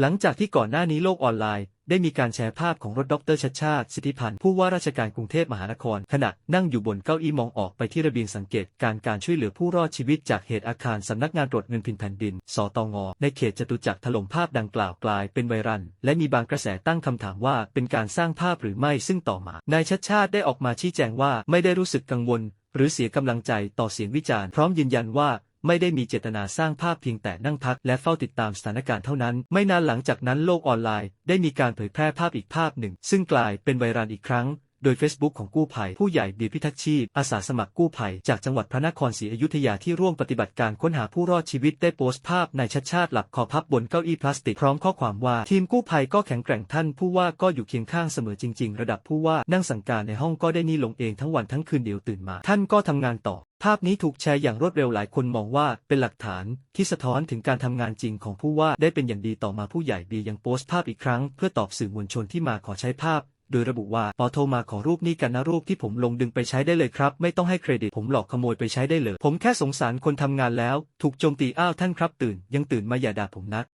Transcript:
หลังจากที่ก่อนหน้านี้โลกออนไลน์ ได้มีการแชร์ภาพของรถดรชัดชาติสิทธิพันธ์ผู้ว่าราชการกรุงเทพมหานคร ขณะนั่งอยู่บนเก้าอี้มองออกไปที่ระเบียงสังเกตการการช่วยเหลือผู้รอดชีวิตจากเหตุอาคารสำนักงานตรวจเงินพินแผ่นดิน สตงในเขตจตุจักรถล่มภาพดังกล่าวกลายเป็นไวรัลและมีบางกระแสตั้งคำถามว่าเป็นการสร้างภาพหรือไม่ซึ่งต่อมานายชัดชาติได้ออกมาชี้แจงว่าไม่ได้รู้สึกกังวลหรือเสียกำลังใจต่อเสียงวิจารณ์พร้อมยืนยันว่า ไม่ได้มีเจตนาสร้างภาพเพียงแต่นั่งพักและเฝ้าติดตามสถานการณ์เท่านั้น ไม่นานหลังจากนั้นโลกออนไลน์ได้มีการเผยแพร่ภาพอีกภาพหนึ่ง ซึ่งกลายเป็นไวรัลอีกครั้ง โดย Facebook ของกู้ภัยผู้ใหญ่เบียร์พิทักษ์ชีพ อาสาสมัครกู้ภัย จากจังหวัดพระนครศรีอยุธยาที่ร่วมปฏิบัติการค้นหาผู้รอดชีวิตได้โพสต์ภาพนายชัดชาติหลับคอพับบนเก้าอี้พลาสติกพร้อมข้อความว่า ทีมกู้ภัยก็แข็งแกร่งท่านผู้ว่าก็อยู่เคียงข้างเสมอจริง ๆ ระดับผู้ว่านั่งสั่งการในห้องก็ได้นี่ลงเองทั้งวันทั้งคืนเดี๋ยวตื่นมา ท่านก็ทำงานต่อภาพนี้ถูกแชร์อย่างรวดเร็วหลายคนมองว่าเป็นหลักฐานที่สะท้อนถึงการทำงานจริงของผู้ว่าได้เป็นอย่างดีต่อมาผู้ใหญ่ดียังโพสต์ภาพอีกครั้ง เพื่อตอบสื่อมวลชนที่มาขอใช้ภาพ โดยระบุว่าปอโทรมาขอรูปนี้กันนะรูปที่ผมลงดึงไปใช้ได้เลยครับ ไม่ต้องให้เครดิตผมหลอกขโมยไปใช้ได้เลย ผมแค่สงสารคนทำงานแล้ว ถูกโจมตีอ้าวท่านครับตื่น ยังตื่นมาอย่าด่าผมนัก